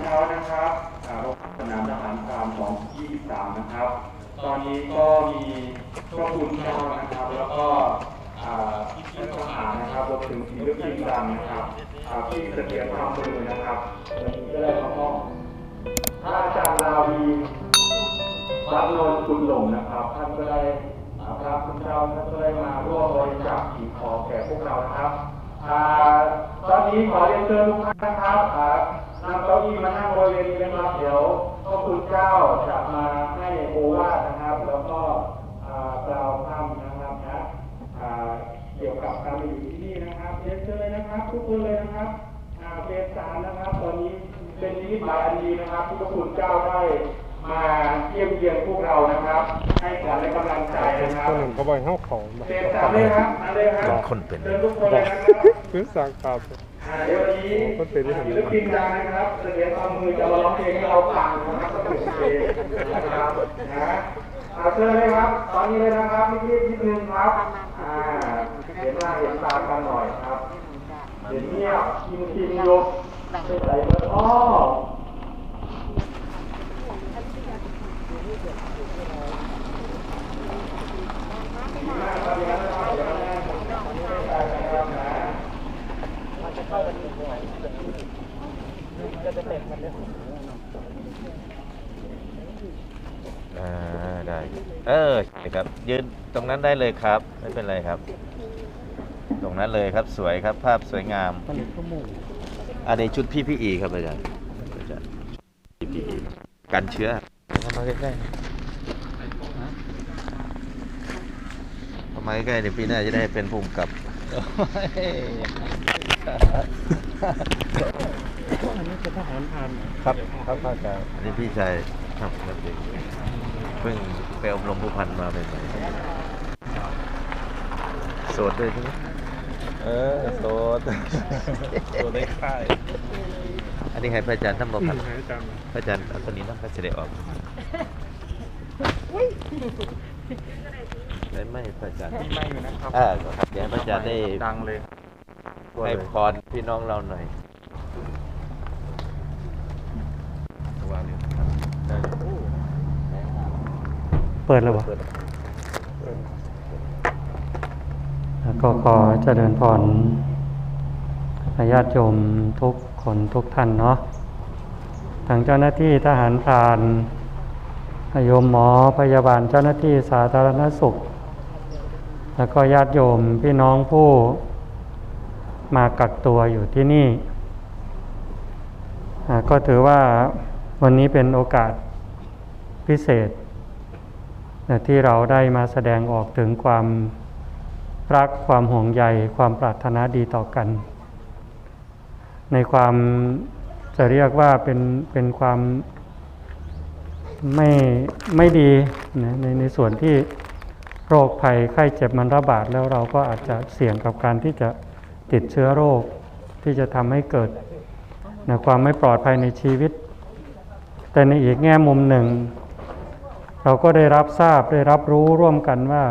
เช้านะครับอ่าโรงพยาบาลสนามทหารพราม223 นะครับ ตอนนี้ก็มีพระคุณเจ้านะครับ แล้วก็อ่าท่านทหารนะครับรวมถึงศิลปินดังนะครับที่เสถียรความมือนะครับวันนี้ก็ได้มามอบพระอาจารย์ลาวีวัดโนนคุณหลงนะครับ ท่านก็ได้พระคุณเจ้าท่านก็ได้มาร่วมบริจาคสิ่งของแก่พวกเรานะครับตอนนี้ขอเรียนเชิญทุกท่านนะครับ นำเก้าอี้มานั่งบริเวณนี้นะครับ เดี๋ยวพระคุณเจ้าจะมาให้โอวาทนะครับ แล้วก็อ่ากล่าวคำนะครับนะเกี่ยวกับการอยู่ที่นี่นะครับเรียนเชิญเลยนะครับ ทุกคนเลยนะครับอ่าเฟสามนะครับ ตอนนี้เป็นนิมิตหมายอันดีนะครับที่พระคุณเจ้าได้มาเยี่ยมเยียนพวกเรานะครับ ให้ขวัญและกำลังใจนะครับคนหนึ่งก็บ่อยเข้าของบ่เฟสามเลยครับมาเลยครับคนเป็นเชิญทุกคนเลยนะครับคือสั่งครับ วันนี้คนเป็นที่ทำศิลปินดังนะครับเสถียรความมือจะมาร้องเพลงให้เราฟังนะครับสนุกเพลงนะครับนะอาเชิญเลยครับ ตอนนี้เลยนะครับรีบๆนิดนึงครับอ่าเห็นหน้าเห็นตากันหน่อยครับเห็นเงียบคินกินยกไปใส่เบอร์อ้อ เออครับ ยืนตรงนั้นได้เลยครับ ไม่เป็นไรครับ ตรงนั้นเลยครับสวยครับ ภาพสวยงาม อันนี้ชุดพี่พี่อีครับอาจารย์อาจารย์พี่พี่อีกันเชื้อเข้ามาใกล้ๆเข้ามาใกล้ๆเดี๋ยวปีหน้าจะได้เป็นภูมิกับอันนี้คือทหารพรานครับครับอาจารย์อันนี้พี่ชายครับครับ เด็กเพิ่งไปอบรมผู้พันมาใหม่ๆโสดด้วยใช่ไหมเออโสดโดนได้ค่ายอันนี้ให้พระอาจารย์ท่านบอกครับให้อาจารย์พระอาจารย์เอาตัวนี้น้ำพระเสด็จออกไม่ไม่พระอาจารย์มีไม่อยู่นะครับอ่าครับเดี๋ยวให้พระอาจารย์ได้ดังเลยให้พรพี่น้องเราหน่อย วางเลย ได้ เปิดแล้วบ่เปิดแล้วก็ขอเจริญพรญาติโยมทุกคนทุกท่านเนาะทางเจ้าหน้าที่ทหารพรานโยมหมอพยาบาลเจ้าหน้าที่สาธารณสุข แล้วก็ญาติโยมพี่น้องผู้มากักตัวอยู่ที่นี่อ่าก็ถือว่าวันนี้เป็นโอกาสพิเศษ ที่เราได้มาแสดงออกถึงความรักความห่วงใยความปรารถนาดีต่อกัน ในความจะเรียกว่าเป็นเป็นความไม่ไม่ดีนะในในส่วนที่โรคภัยไข้เจ็บมันระบาดแล้วเราก็อาจจะเสี่ยงกับการที่จะติดเชื้อโรคที่จะทำให้เกิดนะความไม่ปลอดภัยในชีวิต แต่ในอีกแง่มุมหนึ่ง เราก็ได้รับทราบได้รับรู้ร่วมกันว่า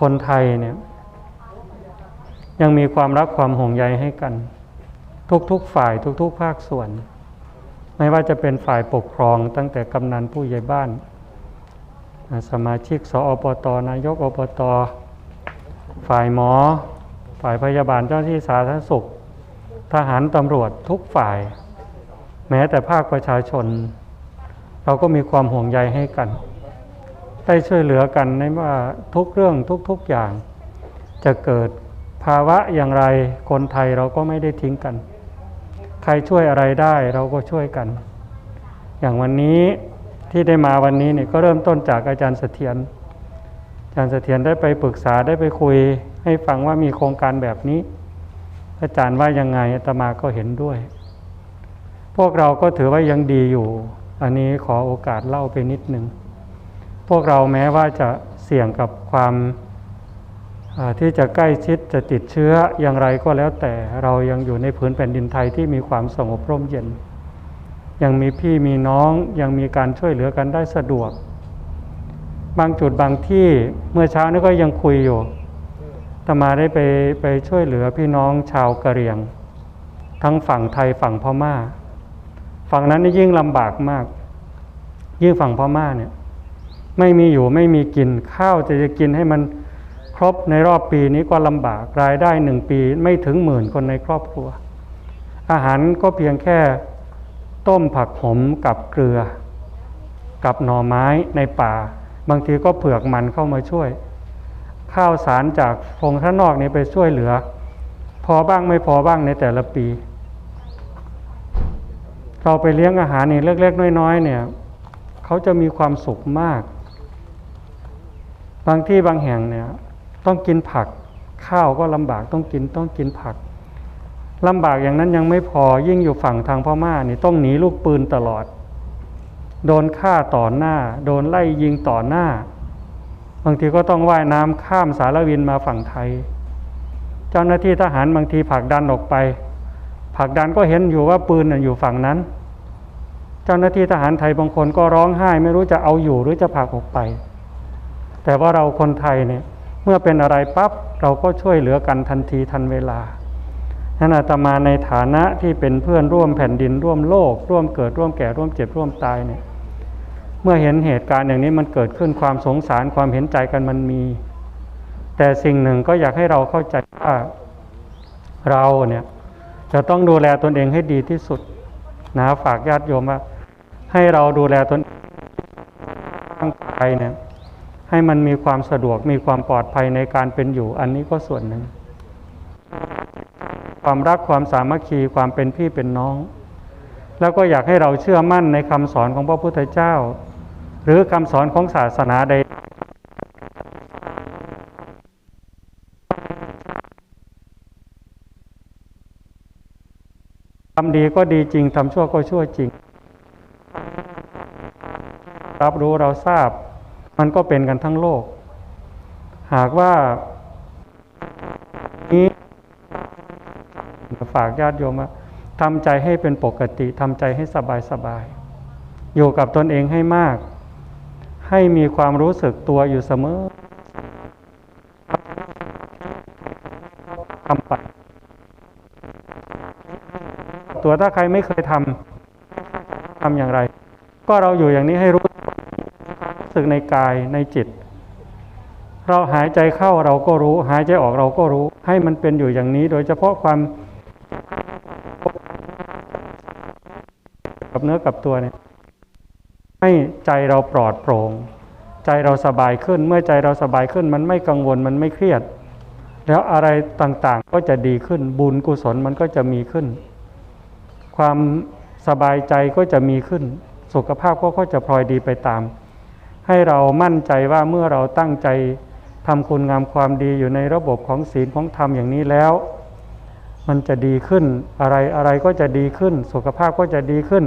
คนไทยเนี่ยยังมีความรักความห่วงใยให้กัน ทุกๆฝ่ายทุกๆ ภาคส่วน ไม่ว่าจะเป็นฝ่ายปกครองตั้งแต่กำนันผู้ใหญ่บ้าน สมาชิกสอปตนายกอบตฝ่ายหมอ ฝ่ายพยาบาลเจ้าหน้าที่สาธารณสุข ทหารตำรวจทุกฝ่าย แม้แต่ภาคประชาชน เราก็มีความห่วงใยให้กัน ได้ช่วยเหลือกันในว่าทุกเรื่องทุกๆอย่าง จะเกิดภาวะอย่างไรคนไทยเราก็ไม่ได้ทิ้งกัน ใครช่วยอะไรได้เราก็ช่วยกัน อย่างวันนี้ที่ได้มาวันนี้เนี่ยก็เริ่มต้นจากอาจารย์เสถียรอาจารย์เสถียรได้ไปปรึกษาได้ไปคุย ให้ฟังว่ามีโครงการแบบนี้ อาจารย์ว่ายังไงอาตมาก็เห็นด้วย พวกเราก็ถือว่ายังดีอยู่ อันนี้ขอโอกาสเล่าไปนิดหนึ่ง พวกเราแม้ว่าจะเสี่ยงกับความที่จะใกล้ชิดจะติดเชื้ออย่างไรก็แล้วแต่เรายังอยู่ในพื้นแผ่นดินไทยที่มีความสงบร่มเย็น ยังมีพี่มีน้องยังมีการช่วยเหลือกันได้สะดวก บางจุดบางที่เมื่อเช้านี้ก็ยังคุยอยู่ตมาได้ไปไปช่วยเหลือพี่น้องชาวกะเหรี่ยง ทั้งฝั่งไทยฝั่งพม่า ฝั่งนั้นนี่ยิ่งลำบากมาก ยิ่งฝั่งพม่าเนี่ย ไม่มีอยู่ไม่มีกินข้าวจะจะกินให้มันครบในรอบปีนี้ก็ลำบากรายได้หนึ่งปีไม่ถึงหมื่นคนในครอบครัว อาหารก็เพียงแค่ต้มผักขมกับเกลือ กับหน่อไม้ในป่า บางทีก็เผือกมันเข้ามาช่วย ข้าวสารจากพงข้านอกนี้ไปช่วยเหลือ พอบ้างไม่พอบ้างในแต่ละปี เราไปเลี้ยงอาหารนี่เล็กๆน้อยๆเนี่ยเขาจะมีความสุขมาก บางที่บางแห่งเนี่ยต้องกินผักข้าวก็ลำบากต้องกินต้องกินผักลำบากอย่างนั้นยังไม่พอยิ่งอยู่ฝั่งทางพม่านี่ต้องหนีลูกปืนตลอด โดนฆ่าต่อหน้า โดนไล่ยิงต่อหน้า บางทีก็ต้องว่ายน้ำข้ามสารวินมาฝั่งไทย เจ้าหน้าที่ทหารบางทีผลักดันออกไป ผลักดันก็เห็นอยู่ว่าปืนอยู่ฝั่งนั้น เจ้าหน้าที่ทหารไทยบางคนก็ร้องไห้ไม่รู้จะเอาอยู่หรือจะผลักออกไป แต่ว่าเราคนไทยเนี่ยเมื่อเป็นอะไรปั๊บเราก็ช่วยเหลือกันทันทีทันเวลานั้นอาตมาในฐานะที่เป็นเพื่อนร่วมแผ่นดินร่วมโลก ร่วมเกิดร่วมแก่ร่วมเจ็บร่วมตายเนี่ยเมื่อเห็นเหตุการณ์อย่างนี้มันเกิดขึ้นความสงสารความเห็นใจกันมันมี แต่สิ่งหนึ่งก็อยากให้เราเข้าใจว่าเราเนี่ย จะต้องดูแลตนเองให้ดีที่สุดนะฝากญาติโยมว่า ให้เราดูแลตนร่างกายเนี่ยให้มันมีความสะดวกมีความปลอดภัยในการเป็นอยู่ อันนี้ก็ส่วนหนึ่ง ความรักความสามัคคีความเป็นพี่เป็นน้อง แล้วก็อยากให้เราเชื่อมั่นในคำสอนของพระพุทธเจ้า หรือคำสอนของศาสนาใด ทำดีก็ดีจริงทำชั่วก็ชั่วจริง รับรู้เราทราบ มันก็เป็นกันทั้งโลก หากว่านี้ฝากญาติโยมว่าทำใจให้เป็นปกติทำใจให้สบายสบาย อยู่กับตนเองให้มาก ให้มีความรู้สึกตัวอยู่เสมอทำไป ตัวถ้าใครไม่เคยทำทำอย่างไร ก็เราอยู่อย่างนี้ให้รู้สึกในกายในจิต เราหายใจเข้าเราก็รู้ หายใจออกเราก็รู้ ให้มันเป็นอยู่อย่างนี้ โดยเฉพาะความกับเนื้อกับตัวเนี่ยให้ใจเราปลอดโปร่งใจเราสบายขึ้น เมื่อใจเราสบายขึ้น มันไม่กังวลมันไม่เครียด แล้วอะไรต่างๆก็จะดีขึ้นบุญกุศลมันก็จะมีขึ้น ความสบายใจก็จะมีขึ้น สุขภาพก็จะพลอยดีไปตาม ให้เรามั่นใจว่าเมื่อเราตั้งใจทำคุณงามความดีอยู่ในระบบของศีลของธรรมอย่างนี้แล้ว มันจะดีขึ้นอะไรอะไรก็จะดีขึ้น สุขภาพก็จะดีขึ้น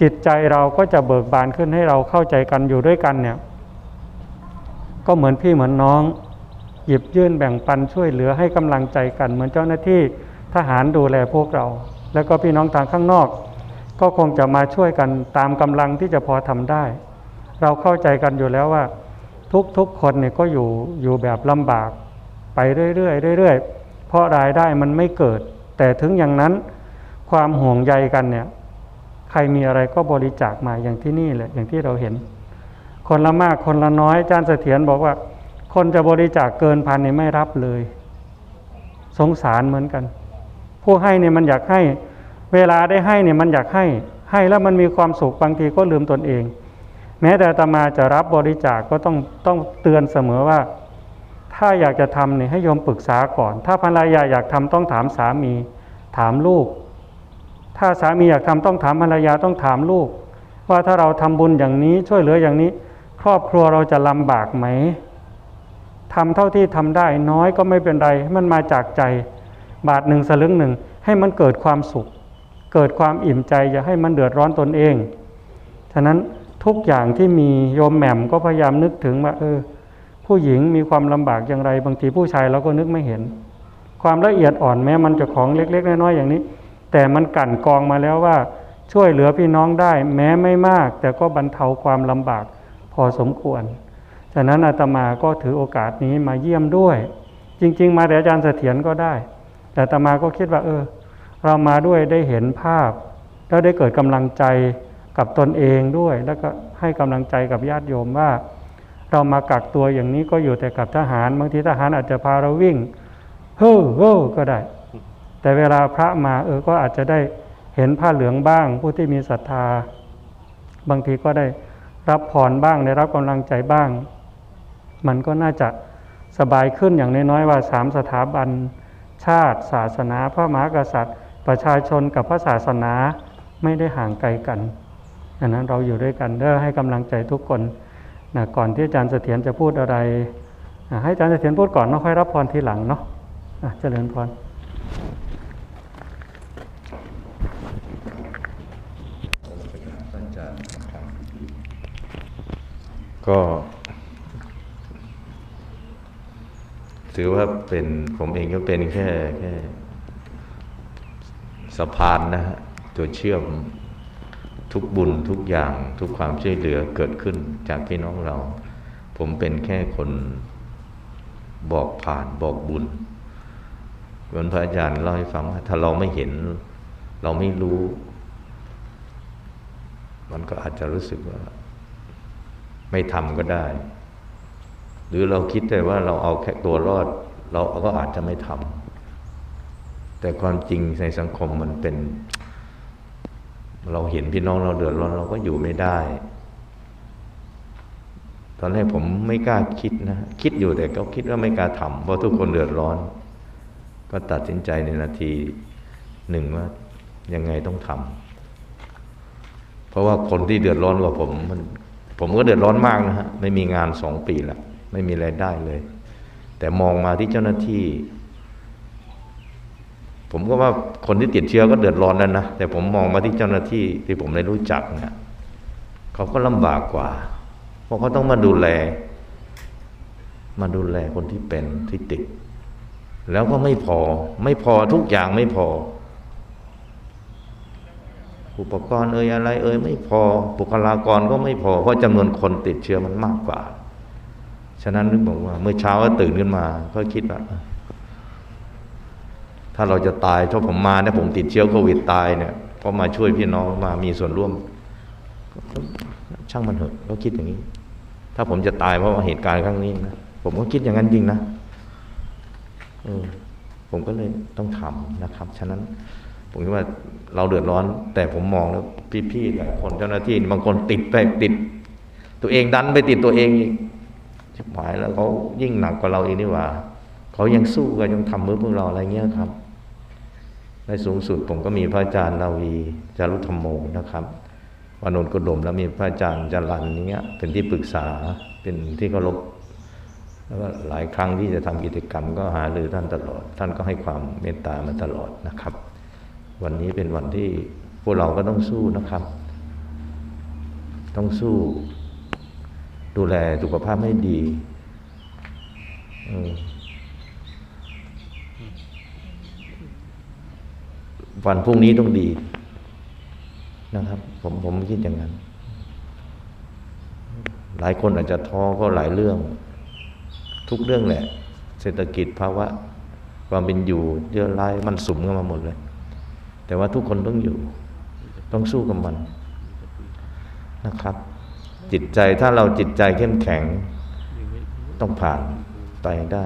จิตใจเราก็จะเบิกบานขึ้นให้เราเข้าใจกันอยู่ด้วยกันเนี่ย ก็เหมือนพี่เหมือนน้อง หยิบยื่นแบ่งปันช่วยเหลือให้กำลังใจกัน เหมือนเจ้าหน้าที่ทหารดูแลพวกเรา แล้วก็พี่น้องทางข้างนอก ก็คงจะมาช่วยกันตามกำลังที่จะพอทำได้ เราเข้าใจกันอยู่แล้วว่า ทุกๆคนเนี่ยก็อยู่อยู่แบบลำบากไปเรื่อยๆเรื่อยๆเพราะรายได้มันไม่เกิด แต่ถึงอย่างนั้นความห่วงใยกันเนี่ยใครมีอะไรก็บริจาคมาอย่างที่นี่แหละอย่างที่เราเห็น คนละมากคนละน้อยอาจารย์เสถียรบอกว่า คนจะบริจาคเกินพันเนี่ยไม่รับเลย สงสารเหมือนกัน ผู้ให้เนี่ยมันอยากให้ เวลาได้ให้เนี่ยมันอยากให้ ให้แล้วมันมีความสุขบางทีก็ลืมตนเอง แม้แต่ตมาจะรับบริจาคก็ต้องต้องเตือนเสมอว่า ถ้าอยากจะทำเนี่ยให้โยมปรึกษาก่อน ถ้าภรรยาอยากทำต้องถามสามี ถามลูก ถ้าสามีอยากทำต้องถามภรรยาต้องถามลูก ว่าถ้าเราทำบุญอย่างนี้ช่วยเหลืออย่างนี้ ครอบครัวเราจะลำบากไหมทำเท่าที่ทำได้น้อยก็ไม่เป็นไร มันมาจากใจ บาทหนึ่งสลึงหนึ่งให้มันเกิดความสุข เกิดความอิ่มใจอย่าให้มันเดือดร้อนตนเอง ฉะนั้นทุกอย่างที่มีโยมแหม่มก็พยายามนึกถึงว่าเออ ผู้หญิงมีความลำบากอย่างไร บางทีผู้ชายเราก็นึกไม่เห็น ความละเอียดอ่อนแม้มันจะของเล็ก ๆ น้อยๆอย่างนี้ แต่มันกั่นกองมาแล้วว่า ช่วยเหลือพี่น้องได้ แม้ไม่มาก แต่ก็บรรเทาความลำบากพอสมควรฉะนั้นอาตมาก็ถือโอกาสนี้มาเยี่ยมด้วย จริง ๆ มาแต่อาจารย์เสถียรก็ได้ แต่ตมาก็คิดว่า เออ เรามาด้วยได้เห็นภาพ แล้วได้เกิดกำลังใจกับตนเองด้วย แล้วก็ให้กำลังใจกับญาติโยมว่า เรามากักตัวอย่างนี้ก็อยู่แต่กับทหารบางทีทหารอาจจะพาเราวิ่งเฮ้อเฮ้อก็ได้ แต่เวลาพระมาเออก็อาจจะได้เห็นผ้าเหลืองบ้าง ผู้ที่มีศรัทธา บางทีก็ได้รับพรบ้างได้รับกำลังใจบ้าง มันก็น่าจะสบายขึ้นอย่างน้อยๆว่าสามสถาบัน ชาติศาสนาพระมหากษัตริย์ ประชาชนกับพระศาสนาไม่ได้ห่างไกลกันดังนั้นเราอยู่ด้วยกันเด้อให้กำลังใจทุกคนนะก่อนที่อาจารย์เสถียรจะพูดอะไรอะให้อาจารย์เสถียรพูดก่อนเนาะค่อยรับพรทีหลังเนาะะเจริญพรก็ ถือว่าเป็นผมเองก็เป็นแค่แค่สะพานนะฮะตัวเชื่อมทุกบุญทุกอย่างทุกความช่วยเหลือเกิดขึ้นจากพี่น้องเรา ผมเป็นแค่คนบอกผ่านบอกบุญเหมือนพระอาจารย์เล่าให้ฟังว่าถ้าเราไม่เห็น เราไม่รู้ มันก็อาจจะรู้สึกว่า ไม่ทำก็ได้ หรือเราคิดแต่ว่าเราเอาแค่ตัวรอด เราก็อาจจะไม่ทำแต่ความจริงในสังคมมันเป็น เราเห็นพี่น้องเราเดือดร้อนเราก็อยู่ไม่ได้ ตอนแรกผมไม่กล้าคิดนะ คิดอยู่แต่ก็คิดว่าไม่กล้าทำเพราะทุกคนเดือดร้อน ก็ตัดสินใจในนาทีหนึ่งว่ายังไงต้องทำเพราะว่าคนที่เดือดร้อนกว่าผมมันผมก็เดือดร้อนมากนะฮะ ไม่มีงานสองปีแล้ว ไม่มีรายได้เลย แต่มองมาที่เจ้าหน้าที่ ผมก็ว่าคนที่ติดเชื้อก็เดือดร้อนแล้วนะแต่ผมมองมาที่เจ้าหน้าที่ที่ผมได้รู้จักเนี่ยเขาก็ลำบากกว่า เพราะเขาต้องมาดูแล มาดูแลคนที่เป็นที่ติด แล้วก็ไม่พอ ไม่พอทุกอย่างไม่พออุปกรณ์เอ่ยอะไรเอ่ยไม่พอบุคลากรก็ไม่พอ เพราะจำนวนคนติดเชื้อมันมากกว่า ฉะนั้นนึกบอกว่า เมื่อเช้าก็ตื่นขึ้นมา ก็คิดว่า ถ้าเราจะตายถ้าผมมาเนี่ยผมติดเชื้อโควิดตายเนี่ยพราะมาช่วยพี่น้องมามีส่วนร่วม ช่างมันเถอะก็คิดอย่างนี้ ถ้าผมจะตายเพราะาเหตุการณ์ครั้งนี้นะผมก็คิดอย่างนั้นจริงนะเออผมก็เลยต้องทำนะครับ ฉะนั้น ผมคิดว่าเราเดือดร้อน แต่ผมมองแล้วพี่ๆหลายคนเจ้าหน้าที่บางคนติดไปติด ตัวเองดันไปติดตัวเองอีก ชิบหายแล้วเขายิ่งหนักกว่าเราอีกนี่หว่าเขายังสู้กันยังทำเพื่อพวกเราอะไรเงี้ยครับ ในสูงสุดผมก็มีพระอาจารย์นาวีจารุธรรมโมนะครับวานนท์กดมแล้วมีพระอาจารย์จรันเนี้ยเป็นที่ปรึกษาเป็นที่เคารพแล้วก็หลายครั้งที่จะทำกิจกรรมก็หารือท่านตลอด ท่านก็ให้ความเมตตามาตลอดนะครับ วันนี้เป็นวันที่พวกเราก็ต้องสู้นะครับ ต้องสู้ ดูแลสุขภาพให้ดีวันพรุ่งนี้ต้องดี นะครับ ผมผมคิดอย่างนั้น หลายคนอาจจะท้อเพราะหลายเรื่อง ทุกเรื่องแหละ เศรษฐกิจภาวะ ความเป็นอยู่เยอะรายมันสุ่มกันมาหมดเลย แต่ว่าทุกคนต้องอยู่ ต้องสู้กับมันนะครับ จิตใจถ้าเราจิตใจเข้มแข็งต้องผ่านไปได้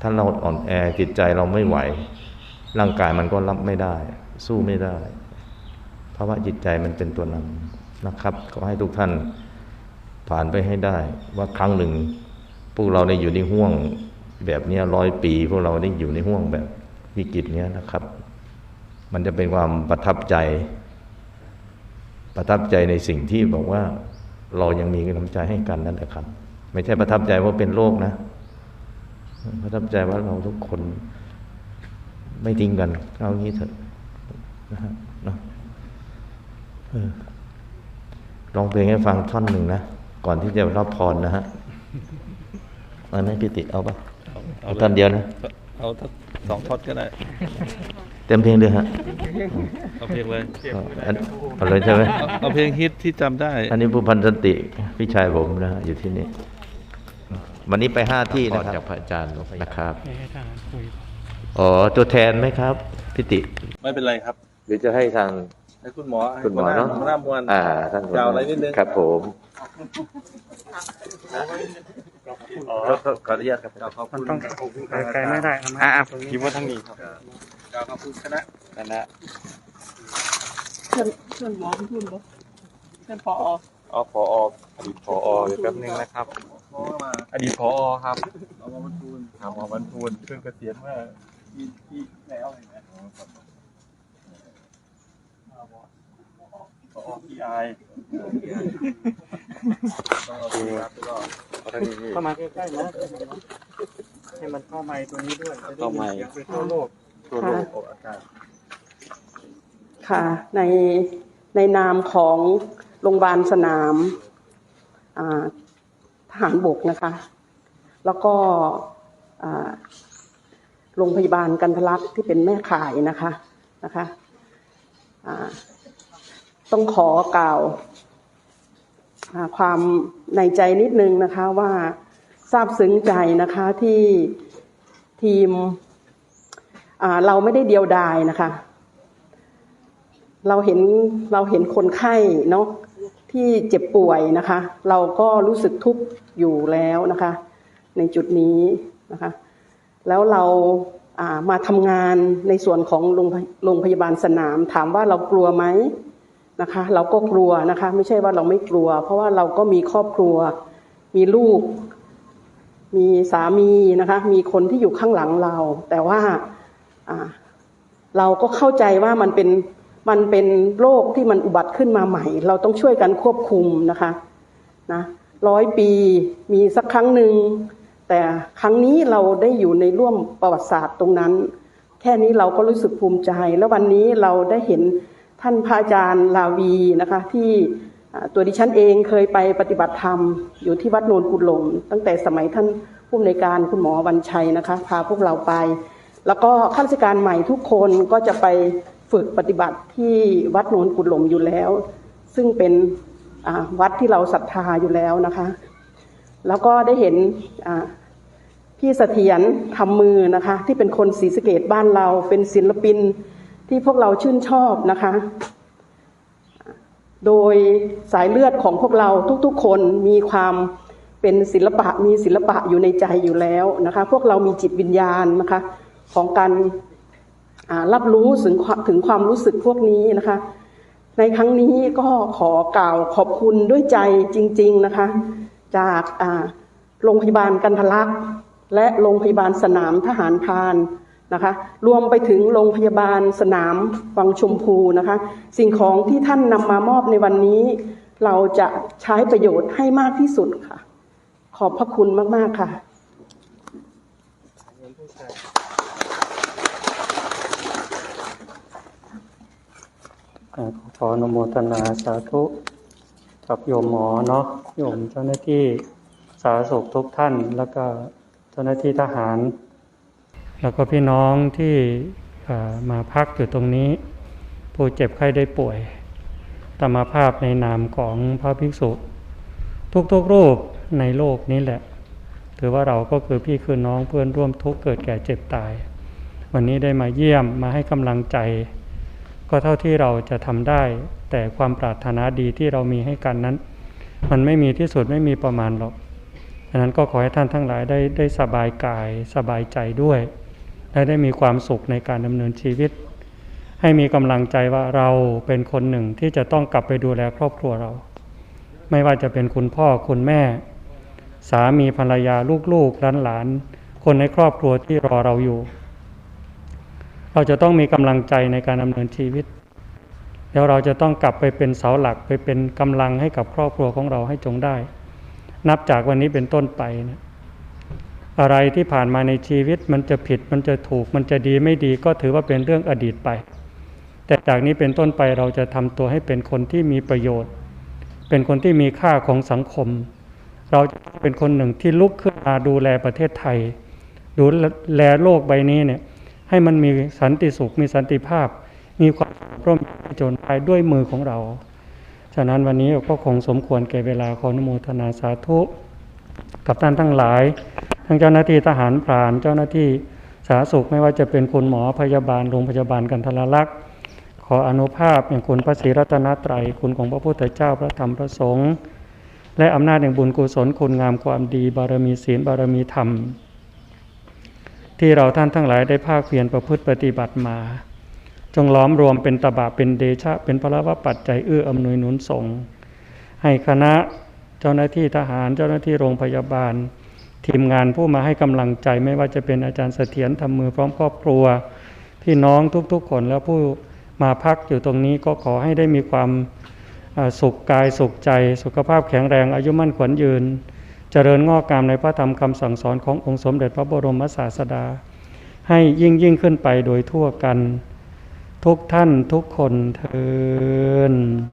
ถ้าเราอ่อนแอจิตใจเราไม่ไหว ร่างกายมันก็รับไม่ได้ สู้ไม่ได้ เพราะว่าจิตใจมันเป็นตัวนำนะครับขอให้ทุกท่านผ่านไปให้ได้ ว่าครั้งหนึ่ง พวกเราได้อยู่ในห่วงแบบนี้ร้อยปี พวกเราได้อยู่ในห่วงแบบวิกฤตเนี้ยนะครับ มันจะเป็นความประทับใจ ประทับใจในสิ่งที่บอกว่า เรายังมีกำลังใจให้กันนั่นแหละครับ ไม่ใช่ประทับใจว่าเป็นโรคนะ ประทับใจว่าเราทุกคนไม่ทิ้งกัน เอางี้เถอะนะฮะเนาะลองเพลงให้ฟังท่อนหนึ่งนะ ก่อนที่จะรับพรนะฮะเอาไหมพี่ติเอาปะเอาท่อนเดียวนะ เอาสักสองทอดก็ได้ เต็มเพลงเลยฮะเอาเพลงเลยเอาอันเอาเลยใช่ไหมเอาเอาเพลงฮิตที่จำได้อันนี้ผู้พันสันติพี่ชายผมนะฮะอยู่ที่นี่ วันนี้ไปห้าที่นะครับจากพระอาจารย์นะครับ ให้ทหารคุย อ๋อ ตัวแทนไหมครับพิติไม่เป็นไรครับหรือจะให้ทาง ให้คุณหมอให้คุณหมอหัวน้าเนาะหัวหน้ามวล อ่าท่านหัวหกล่าวน้าอะไรนิดนึง ครับผม ขออนุญาตครับกล่าวขอบมันคุณต้องไกลๆไม่ได้เอามาอ่าตรงนี้คิดว่าทั้งนี้ครับกล่าวขอบคุณคณะนั่นนะเพื่อนเพื่อนหมอเพื่อนบ่เพื่อนพออ๋อพออดีตพอเดี๋ยวแป๊บนึงนะครับหมอมาอดีตพอครับเอามาบรรทุนถามหมอวันทูลเพิ่งเกษียณเมื่อที่ที่แล้วเห็นไหม พอพีไอต้องเอาไปรับตลอดทั้งนี้เข้ามาใกล้ๆนะให้มันเข้าไมค์ตัวนี้ด้วยจะได้เข้าไมค์ยินเสียงไปทั่วโลกตัวโลกออกอากาศค่ะ ในในนามของโรงพยาบาลสนามอ่าทหารบกนะคะ แล้วก็อ่าโรงพยาบาลกันทลักษณ์ที่เป็นแม่ข่ายนะคะนะคะอ่า ต้องขอกล่าวความในใจนิดนึงนะคะว่าซาบซึ้งใจนะคะที่ทีมเราไม่ได้เดียวดายนะคะ เราเห็นเราเห็นคนไข้เนาะที่เจ็บป่วยนะคะ เราก็รู้สึกทุกข์อยู่แล้วนะคะ ในจุดนี้นะคะ แล้วเราามาทำงานในส่วนของโรงพยโรงพยาบาลสนาม ถามว่าเรากลัวไหม นะคะ เราก็กลัวนะคะ ไม่ใช่ว่าเราไม่กลัว เพราะว่าเราก็มีครอบครัว มีลูก มีสามีนะคะ มีคนที่อยู่ข้างหลังเรา แต่ว่าเราก็เข้าใจว่ามันเป็นมันเป็นโรคที่มันอุบัติขึ้นมาใหม่ เราต้องช่วยกันควบคุมนะคะนะร้อยปีมีสักครั้งหนึ่งแต่ครั้งนี้เราได้อยู่ในร่วมประวัติศาสตร์ตรงนั้น แค่นี้เราก็รู้สึกภูมิใจ แล้ววันนี้เราได้เห็น ท่านพระอาจารย์ลาวีนะคะที่ตัวดิฉันเองเคยไปปฏิบัติธรรมอยู่ที่วัดโนนกุหลงตั้งแต่สมัยท่านผู้อำนวยการคุณหมอวันชัยนะคะ พาพวกเราไป แล้วก็ข้าราชการใหม่ทุกคนก็จะไปฝึกปฏิบัติที่วัดโนนกุดหลงอยู่แล้ว ซึ่งเป็นวัดที่เราศรัทธาอยู่แล้วนะคะ แล้วก็ได้เห็นพี่เสถียรทำมือนะคะ ที่เป็นคนศรีสะเกดบ้านเราเป็นศิลปิน ที่พวกเราชื่นชอบนะคะ โดยสายเลือดของพวกเราทุกๆ คนมีความเป็นศิลปะมีศิลปะอยู่ในใจอยู่แล้วนะคะ พวกเรามีจิตวิญญาณนะคะของการรับรู้ถึงถึงความรู้สึกพวกนี้นะคะ ในครั้งนี้ก็ขอกล่าวขอบคุณด้วยใจจริง ๆนะคะ จากโรงพยาบาลกันทะลักษ์และโรงพยาบาลสนามทหารพาน นะคะ รวมไปถึงโรงพยาบาลสนามวังชมพูนะคะ สิ่งของที่ท่านนำมามอบในวันนี้ เราจะใช้ประโยชน์ให้มากที่สุดค่ะ ขอบพระคุณมาก ๆ ค่ะขออนุโมทนาสาธุกับโยมหมอเนาะโยมเจ้าหน้าที่สาธารณสุขทุกท่าน แล้วก็เจ้าหน้าที่ทหาร แล้วก็พี่น้องที่มาพักอยู่ตรงนี้ ผู้เจ็บไข้ได้ป่วยตมาภาพในนามของพระภิกษุ ทุกๆรูปในโลกนี้แหละ ถือว่าเราก็คือพี่คือน้องเพื่อนร่วมทุกข์เกิดแก่เจ็บตาย วันนี้ได้มาเยี่ยมมาให้กำลังใจ ก็เท่าที่เราจะทำได้ แต่ความปรารถนาดีที่เรามีให้กันนั้น มันไม่มีที่สุดไม่มีประมาณหรอกฉะนั้นก็ขอให้ท่านทั้งหลายได้ได้สบายกายสบายใจด้วย และได้มีความสุขในการดำเนินชีวิต ให้มีกำลังใจว่าเราเป็นคนหนึ่งที่จะต้องกลับไปดูแลครอบครัวเรา ไม่ว่าจะเป็นคุณพ่อคุณแม่ สามีภรรยาลูกๆหลานๆคนในครอบครัวที่รอเราอยู่ เราจะต้องมีกำลังใจในการดำเนินชีวิตแล้วเราจะต้องกลับไปเป็นเสาหลักไปเป็นกำลังให้กับครอบครัวของเราให้จงได้ นับจากวันนี้เป็นต้นไปนะ อะไรที่ผ่านมาในชีวิตมันจะผิดมันจะถูกมันจะดีไม่ดีก็ถือว่าเป็นเรื่องอดีตไป แต่จากนี้เป็นต้นไปเราจะทำตัวให้เป็นคนที่มีประโยชน์ เป็นคนที่มีค่าของสังคม เราจะเป็นคนหนึ่งที่ลุกขึ้นมาดูแลประเทศไทย ดูแลโลกใบนี้เนี่ยให้มันมีสันติสุขมีสันติภาพ มีความร่วมจนภายด้วยมือของเรา ฉะนั้นวันนี้ก็คงสมควรแก่เวลาขออนุโมทนาสาธุ กับท่านทั้งหลาย ทั้งเจ้าหน้าที่ทหารพรานเจ้าหน้าที่สาธารณสุขไม่ว่าจะเป็นคุณหมอพยาบาลโรงพยาบาลกันทรลักษณ์ขออนุภาพแห่งคุณพระศรีรัตนตรัยคุณของพระพุทธเจ้าพระธรรมพระสงฆ์และอำนาจแห่งบุญกุศลคุณงามความดีบารมีศีลบารมีธรรม ที่เราท่านทั้งหลายได้ภาคเพียรประพฤติปฏิบัติมา จงล้อมรวมเป็นตบะเป็นเดชะ เป็นพระวปัจจัยเอื้ออำนวยหนุนส่งให้คณะเจ้าหน้าที่ทหารเจ้าหน้าที่โรงพยาบาล ทีมงานผู้มาให้กำลังใจไม่ว่าจะเป็นอาจารย์เสถียรทำมือพร้อมครอบครัว พี่น้องทุกๆคนแล้วผู้มาพักอยู่ตรงนี้ก็ขอให้ได้มีความสุขกายสุขใจ สุขภาพแข็งแรงอายุมั่นขวัญยืน เจริญงอกงามในพระธรรมคำสั่งสอนขององค์สมเด็จพระบรมศาสดา ให้ยิ่งยิ่งขึ้นไปโดยทั่วกัน ทุกท่านทุกคนเทิน